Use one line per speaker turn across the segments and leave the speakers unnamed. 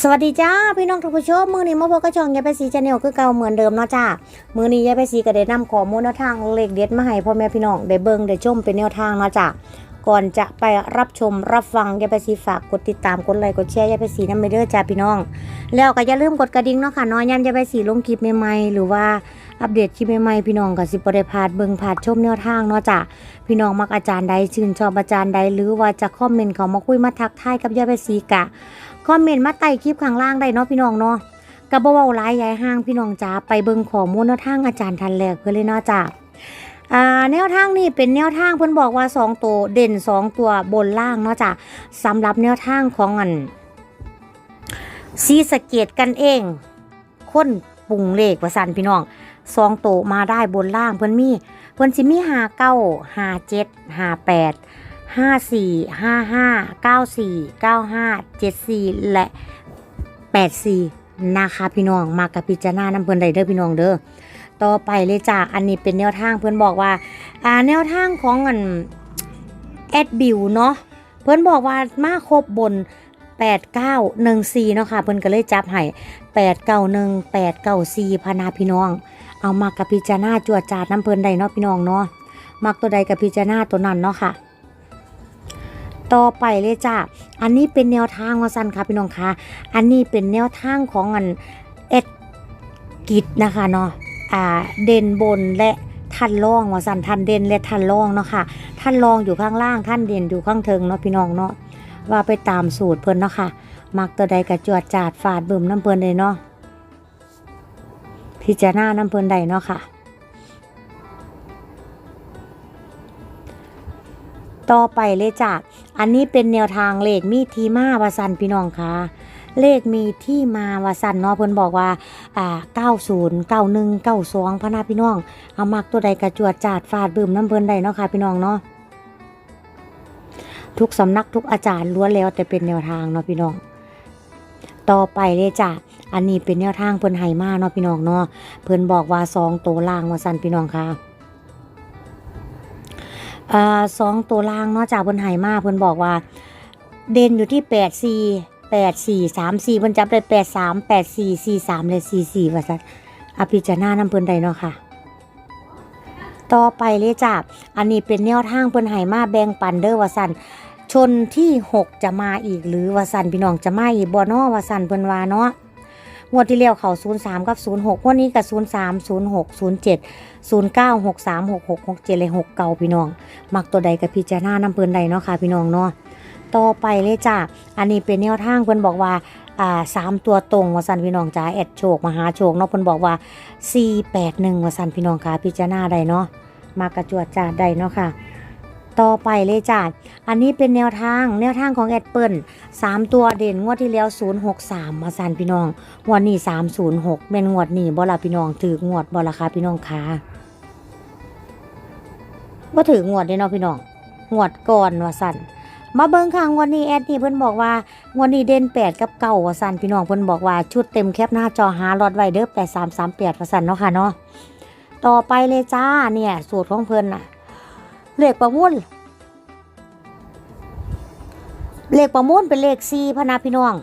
สวัสดีจ้าพี่น้องทุกผู้ชมมือนี้มาพบกับช่องยายไปสีชาแนลคือเก่าเหมือนเดิมเนาะจ้ามือนี้ยายไปสีก็ได้นำข้อมูลแนวทางเลขเด็ดมาให้พ่อแม่พี่น้องได้เบิ่งได้ชมเป็นแนวทางเนาะจ้าก่อนจะไปรับชมรับฟังยายไปสีฝากกดติดตามกดไลค์กดแชร์ยายไปสีน้ำไปเด้อจ้าพี่น้อง แล้วก็อย่าลืมกดกระดิ่งเนาะค่ะน้อยยันยายไปสีลงคลิปใหม่ๆหรือว่าอัปเดตคลิปใหม่ๆพี่น้องก็สิบ่ได้พาดเบิงพาดชมแนวทางเนาะจ้าพี่น้องมักอาจารย์ใดชื่นชอบอาจารย์ใดหรือว่าจะคอมเมนต์เขามาคุยมาทักทายกับยายไปสีกะ คอมเมนต์มาใต้คลิปข้างล่างได้เนาะพี่น้องเนาะกระเบาๆหลายยายห้างพี่น้องจ๋าไปเบิ่งข้อมูลแนวทางอาจารย์ทันแรกเพื่อเลยเนาะจ้าอ่าแนวทางนี่เป็นแนวทางเพิ่นบอกว่าสองตัวเด่นสองตัวบนล่างเนาะจ้ะสำหรับแนวทางของอันซีสะเกตกันเอง คนปรุงเลขว่าสั่นพี่น้องสองตัวมาได้บนล่างเพิ่นมีเพิ่นสิมีหาเก้าหาเจ็ดหาแปด ห้าสี่ห้าห้าเก้าสี่เก้าห้าเจ็ดสี่และแปดสี่นะคะ พี่น้องมากับพิจารณาน้ำเพิ่นได้เด้อพี่น้องเด้อต่อไปเลยจ้าอันนี้เป็นแนวทางเพิ่อนบอกว่าอ่าแนวทางของอันแอดบิวเนาะเพิ่อนบอกว่ามาครบบน8914เนาะค่ะเพิ่นก็เลยจับให้891 894พานาพี่น้อง เอามากับพิจารณาจวดจาดน้ำเพิ่นได้เนาะพี่น้องเนาะมักตัวใดกับพิจารณาตัวนั้นเนาะค่ะ ต่อไปเลยจ้าอันนี้เป็นแนวทางว่าสั้นค่ะพี่น้องคะอันนี้เป็นแนวทางของอันเอ็ดกิจนะคะเนาะอ่าเด่นบนและท่านรองว่าสันท่านเด่นและท่านรองเนาะค่ะท่านรองอยู่ข้างล่างท่านเด่นอยู่ข้างเทิงเนาะพี่น้องเนาะว่าไปตามสูตรเพิ่นเนาะค่ะมักตัวใดกระจวดจาดฝาดบึมน้ำเพิ่นเลยเนาะพิจารณาน้ำเพิ่นใดเนาะค่ะ ต่อไปเลยจ้ะ อันนี้เป็นแนวทางเลขมีทีมาวาสันพี่น้องคะเลขมีที่มาวาสันเนาะเพิ่นบอกว่าอ่า90 91 92พะนาพี่น้อง เอามักตัวใดกระจวดจาดฟาดบึมน้ำเพิ่นใดเนาะค่ะพี่น้องเนาะทุกสำนักทุกอาจารย์ล้วนแล้วแต่เป็นแนวทางเนาะพี่น้อง ต่อไปเลยจ้ะอันนี้เป็นแนวทางเพิ่นให้มาเนาะพี่น้องเนาะเพิ่นบอกว่าสองตัวล่างว่าสันพี่น้องค่ะ อ่าสองตัวล่างเนาะจากเพิ่นไหมาเพิ่นบอกว่า เด่นอยู่ที่แปดสี่แปดสี่สามสี่เพิ่นจับได้แปดสามแปดสี่สี่สามและสี่สี่ว่าสัตอภิจารณาน้ำเพิ่นใดเนาะค่ะ ต่อไปเลยจ้าอันนี้เป็นแนวทางเพิ่นไหมาแบ่งปันเด้อว่าสันชนที่หกจะมาอีกหรือว่าสันพี่น้องจะมาอีกบ่เนาะว่าสันเพิ่นว่าเนาะ งวดที่แล้วเขา03กับ06งวดนี้กับ03 06 07 09 63 66 67เลย6เก่าพี่น้อง มักตัวใดกับพิจารณาน้ำเพิ่นใดเนาะค่ะพี่น้องเนาะต่อไปเลยจ้าอันนี้เป็นแนวทางเพิ่นบอกว่าอ่าสามตัวตรงว่าสันพี่น้องจ้าแอดโชคมหาโชคเนาะเพิ่นบอกว่า481ว่าสันพี่น้องค่ะพิจารณาได้เนาะมากระจวดจ้าได้เนาะค่ะ ต่อไปเลยจ้าอันนี้เป็นแนวทางแนวทางของแอดเปิลสามตัวเด่นงวดที่แล้ว 063 มาสันพี่น้องงวดนี้306แม่นงวดนี้บ่ล่ะพี่น้องถืองวดบ่ล่ะค่ะพี่น้องค่ะบ่ถืองวดเด้เนาะพี่น้องงวดก่อนว่าสันมาเบิ่งค่ะงวดนี้แอดนี่เพิ่นบอกว่างวดนี้เด่น8 กับเก้าว่าสันพี่น้องเพิ่นบอกว่าชุดเต็มแคปหน้าจอหาลอดไวเด้อ8338ว่าสันเนาะค่ะเนาะต่อไปเลยจ้าเนี่ยสูตรของเพิ่นน่ะ เลขประมูลเลขประมูลเป็นเลข4พนะพี่น้อง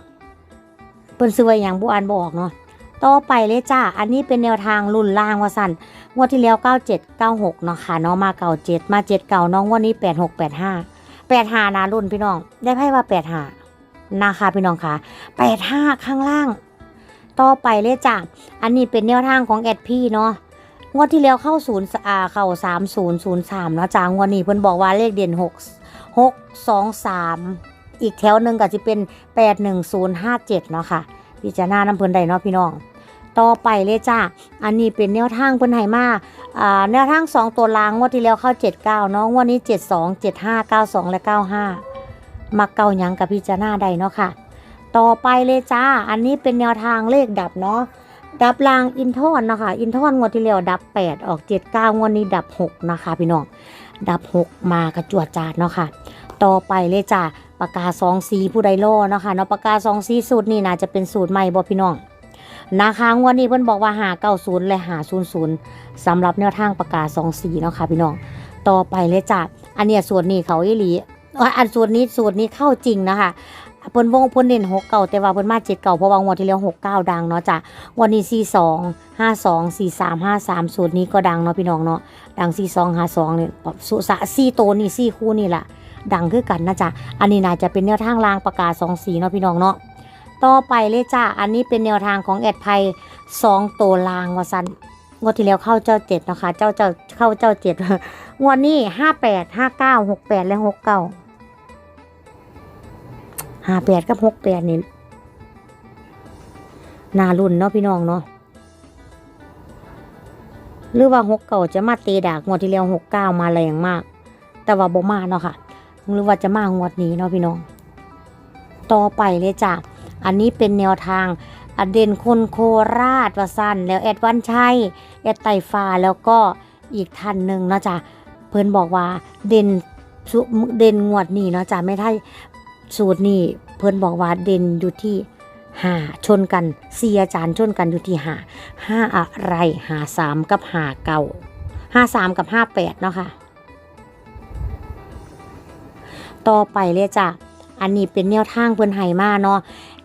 เพิ่นซื้อไว้หยังบ่อ่านบอกเนาะต่อไปเลยจ้า อันนี้เป็นแนวทางรุ่นล่างว่าสันงวดที่แล้ว 97 96 เนาะค่ะเนาะมาเก่า7มา7เก่าน้องวันนี้ 86 85 85นะรุ่นพี่น้อง ได้ไพ่ว่า 85นะคะพี่น้องค่ะ85 ข้างล่าง ต่อไปเลยจ้ะอันนี้เป็นแนวทางของแอดพี่เนาะ งวดที่แล้วเข้า0อ่าเข้า3003เนย์ศูนย์สามนะจ้างวดนี้เพิ่นบอกว่าเลขเด่น6 6 2 3อีกแถวหนึ่งก็จะเป็น81057เจ็ดเนาะค่ะพิจารณาน้ำเพิ่นได้เนาะพี่น้อง ต่อไปเลยจ้าอันนี้เป็นแนวทางเพิ่นให้มาอ่าแนวทาง2ตัวล่างงวดที่แล้วเข้า79เก้าเนาะงวดนี้72 75 92และ95มักเก่ายังกับพิจารณาได้เนาะค่ะ ต่อไปเลยจ้า อันนี้เป็นแนวทางเลขดับเนาะ ดับลางอินทอนนะคะ อินทอนงวดที่แล้วดับ 8 ออก 79งวดนี้ดับ 6 นะคะ พี่น้อง ดับ 6 มากระจวดจาดเนาะค่ะ ต่อไปเลยจ้าปากกาสองสีผู้ใดโลเนาะค่ะเนาะปากกาสองสีสูตรนี่น่าจะเป็นสูตรใหม่บ่พี่น้องนะคะงวันนี้เพิ่นบอกว่าหาเก้าศูนย์และหาศูนย์ศูนย์สำหรับแนวทางประกาสองสีเนาะค่ะพี่น้อง ต่อไปเลยจ้ะอันเนี้ยส่วนนี้เขาอีหลีอันส่วนนี้ส่วนนี้เข้าจริงนะคะ เพิ่นวงเพิ่นเน้นหกเก่าแต่ว่าเพิ่นมาเจ็ดเก่าเพราะว่างวดที่แล้วหกเก้าดังเนาะจ้ะงวันนี้สี่สองห้าสองสี่สามห้าสามสูตรนี้ก็ดังเนาะพี่น้องเนาะดังสี่สองห้าสองเนี่ยสุสะสี่โตนี่สี่คู่นี่แหละดังคือกันนะจ๊ะอันนี้น่าจะเป็นแนวทางรางประกาศสองสีเนาะพี่น้องเนาะต่อไปเลยจ้ะอันนี้เป็นแนวทางของแอดไพสองโตวลางวสันงวดที่แล้วเข้าเจ้าเจ็ดนะคะ เจ้าเจ้าเข้าเจ้าเจ็ดงวดนี้ห้าแปดห้าเก้าหกแปดและหกเก้า ห้าแปดกับหกแปดนี่นารุ่นเนาะพี่น้องเนาะหรือว่าหกเก่าจะมาเตะดากงวดที่แล้วหกเก้ามาแรงมาก แต่ว่าบ่มาเนาะค่ะ หรือว่าจะมางวดนี้เนาะพี่น้อง ต่อไปเลยจ้ะอันนี้เป็นแนวทางอเด่นคนโคราชว่าสั้นแล้วแอดวันชัยแอดไตฟ้าแล้วก็อีกท่านหนึ่งเนาะจ้ะเพิ่นบอกว่าเด่นเด่นงวดนี้เนาะจ้ะไม่ได้ สูตรนี่เพิ่นบอกว่าเด่นอยู่ที่หาชนกันสี่อาจารย์ชนกันอยู่ที่หาห้าอะไรหาสามกับหาเก่าห้าสามกับห้าแปดเนาะค่ะ ต่อไปเลยจ้ะอันนี้เป็นแนวทางเพิ่นไห้มาเนาะ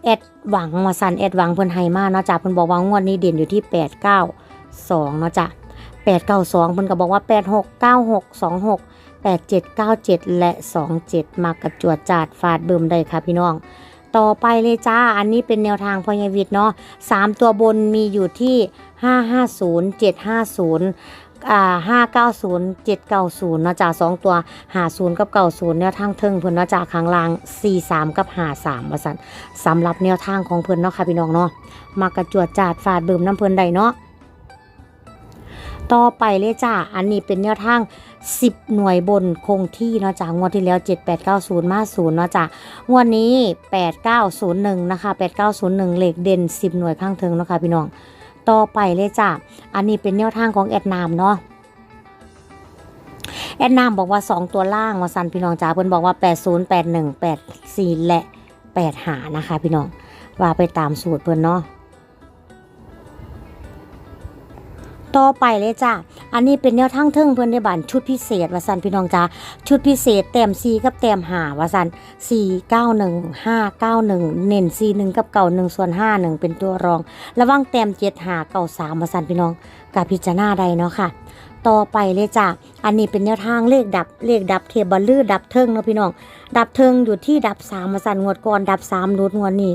แอดหวังมาสันแอดหวังเพิ่นไห้มาเนาะจ้ะเพิ่นบอกว่างวดนี้เด่นอยู่ที่แปดเก้าสองเนาะจ้ะแปดเก้าสองเพิ่นก็บอกว่าแปดหกเก้าหกสองหก 8797 และ 27 มากระจวดจาดฟาดเบิ่มได้ค่ะพี่น้อง ต่อไปเลยจ้า อันนี้เป็นแนวทางพอยวิทย์เนาะสามตัวบนมีอยู่ที่ 550 750อ่า590 790เนาะจ้าสองตัว50กับ90แนวทางเทิงเพิ่อนเนาะจ้าข้างล่าง43กับ53ว่าซั่นสำหรับแนวทางของเพิ่อนเนาะค่ะพี่น้องเนาะมากระจวดจาดฟาดเบิ่มน้ำเพิ่อนได้เนาะ ต่อไปเลยจ้า อันนี้เป็นแนวทาง 10 หน่วยบนคงที่เนาะจ้ะงวดที่แล้ว 7890 มา0เนาะจ้ะงวดนี้ 8901 นะคะ 8901 เลขเด่น 10 หน่วยข้างเทิงเนาะค่ะพี่น้อง ต่อไปเลยจ้ะอันนี้เป็นแนวทางของแอดนามเนาะแอดนามบอกว่า 2 ตัวล่างว่าสันพี่น้องจ้าเพิ่นบอกว่า 80 81 84 และ 8 หานะคะ พี่น้องว่าไปตามสูตรเพิ่นเนาะ ต่อไปเลยจ้ะอันนี้เป็นแนวทางเทิงเพื่อนในบ้านชุดพิเศษวาสันพี่น้องจ้าชุดพิเศษแต้มซีกับแต้มหาวาสันสี่เก้าหนึ่งห้าเก้าหนึ่งเน้นซีหนึ่งกับเก่าหนึ่งส่วนห้าหนึ่งเป็นตัวรอง ระว่างแต้มเจ็ดหาเก่าสามวาสันพี่น้องกับพิจารณาใดเนาะค่ะ ต่อไปเลยจ้ะอันนี้เป็นแนวทางเลขดับเลขดับเทบอลลือดับเทิงเนาะพี่น้อง ดับเทิงอยู่ที่ดับสามวาสันงวดก่อนดับสามลดงวดนี้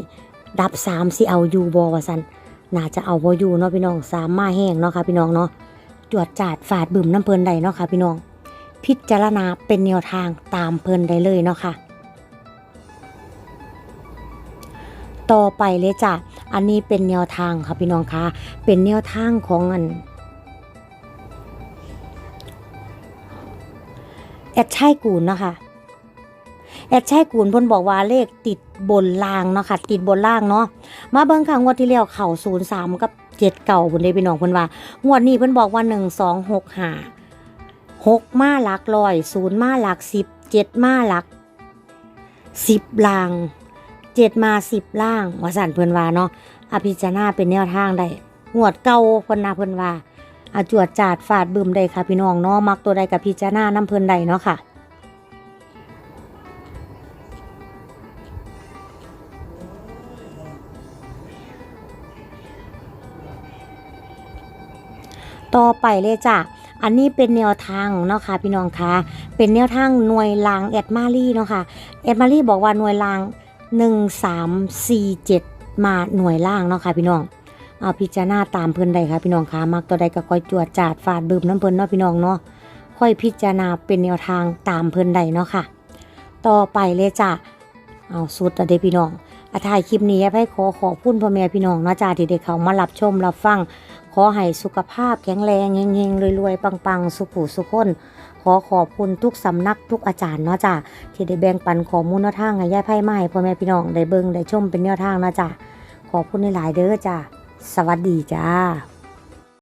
ดับสามสิเอาอยู่บอวาสัน น่าจะเอาบอยู่เนาะพี่น้องสามมาแห้งเนาะค่ะพี่น้องเนาะจวดจาดฝาดบึมน้ำเพลินใดเนาะค่ะพี่น้อง พิจารณาเป็นแนวทางตามเพลินได้เลยเนาะค่ะ ต่อไปเลยจ้ะอันนี้เป็นแนวทางค่ะพี่น้องคะเป็นแนวทางของอันแอดชัยกูลเนาะค่ะ แอดชัยกูลเพิ่นบอกว่าเลขติดบนล่างเนาะค่ะ ติดบนล่างเนาะมาเบิ่งค่ะงวดที่แล้วเข่าศูนย์สามกับเจ็ดเก่าพนได้พี่น้องเพิ่นว่างวดนี้เพิ่นบอกว่าหนึ่งสองหกห้าหกมาหลักร้อยศูนย์มาหลักสิบเจ็ดมาหลักสิบล่างเจ็ดมาสิบล่างว่าสันเพิ่นว่าเนาะอภิจารณาเป็นแนวทางได้งวดเก่าเพิ่นนาเพิ่นว่าอาจวดจาดฟาดบึมได้ค่ะพี่น้องเนาะมักตัวใดกับพิจารณาน้ำเพิ่นได้เนาะค่ะ ต่อไปเลยจ้ะ อันนี้เป็นแนวทางเนาะค่ะพี่น้องคะเป็นแนวทางหน่วยลางแอดมารี่เนาะค่ะแอดมารี่บอกว่าหน่วยลาง 1 3 4 7 มาหน่วยล่างเนาะค่ะพี่น้องเอาพิจารณาตามเพิ่อนได้ค่ะพี่น้องคะมักตัวใดก็ค่อยจวดจาดฟาดบึมน้ำเพิ่นเนาะพี่น้องเนาะค่อยพิจารณาเป็นแนวทางตามเพิ่อนได้เนาะค่ะ ต่อไปเลยจ้ะเอาสุดอะเดพี่น้อง อาถ่ายคลิปนี้ให้ขอขอบคุณพ่อแม่พี่น้องเนาะจ้าที่ได้เขามารับชมรับฟัง ขอให้สุขภาพแข็งแรงเฮงๆรวยๆปังๆ สุขุสุขคนขอขอบคุณทุกสำนักทุกอาจารย์เนาะจ้ะที่ได้แบ่งปันข้อมูลแนวทางให้ย่ายไพ่ไม้พ่อแม่พี่น้องได้เบิ่งได้ชมเป็นแนวทางเนาะจ้ะขอบคุณหลายๆเด้อจ้ะสวัสดีจ้า